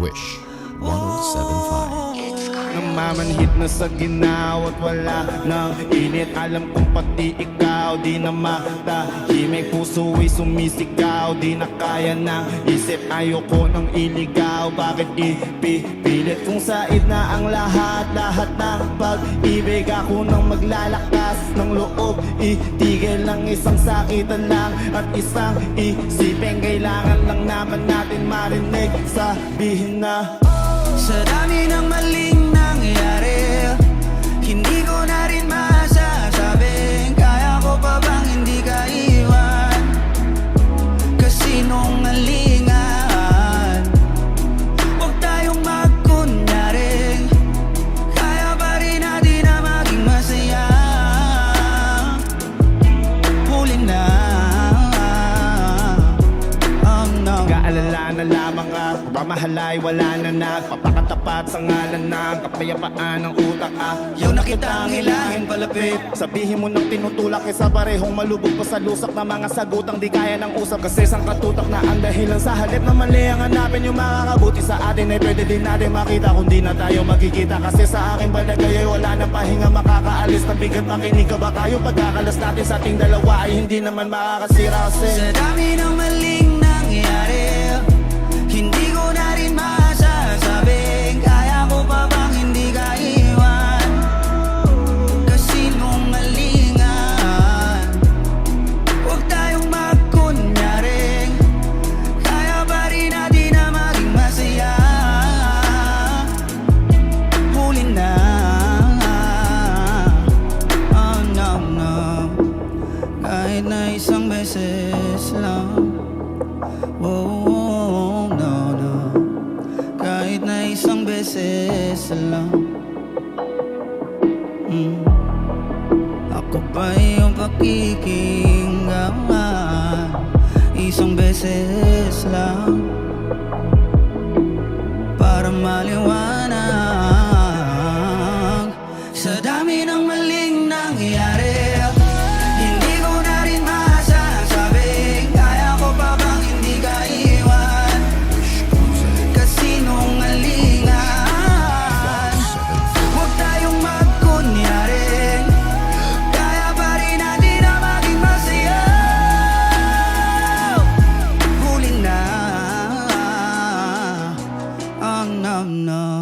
wish. Namamanhit na sa ginaw at wala nang init. Alam kong pati ikaw di na matahimik Puso ay sumisigaw di na kaya ng isip. Ayoko nang iligaw bakit ipipilit? Kung said na ang lahat lahat ng pag-ibig Ako nang maglalakas ng loob. Itigil ng isang sakitan lang at isang isipin. Kailangan lang naman natin marinig. Sabihin na Sa dami ng maling no Kaalala na lamang ah Pamahalay wala na nagpapakatapat sa ngalan ng kapayapaan ng utak ah. Yaw na kitang hilangin palapit. Sabihin mo nang tinutulak Kesa parehong malubog pa sa lusak na mga sagutang di kaya ng usap. Kasi isang katutak na ang dahilan sa halip na mali ang hanapin. Yung makakabuti sa atin Ay pwede din natin makita. Kung di na tayo magkikita. Kasi sa akin balagay ay wala na pahinga. Makakaalis na bigat makinig ka ba? Tayo Pagkakalas natin sa ating dalawa ay hindi naman makakasira. Kasi Sa dami isang beses lang. Oh, no, no. Kahit na isang beses lang. Mm. Ako pa yung pakikinggan? Isang beses lang no.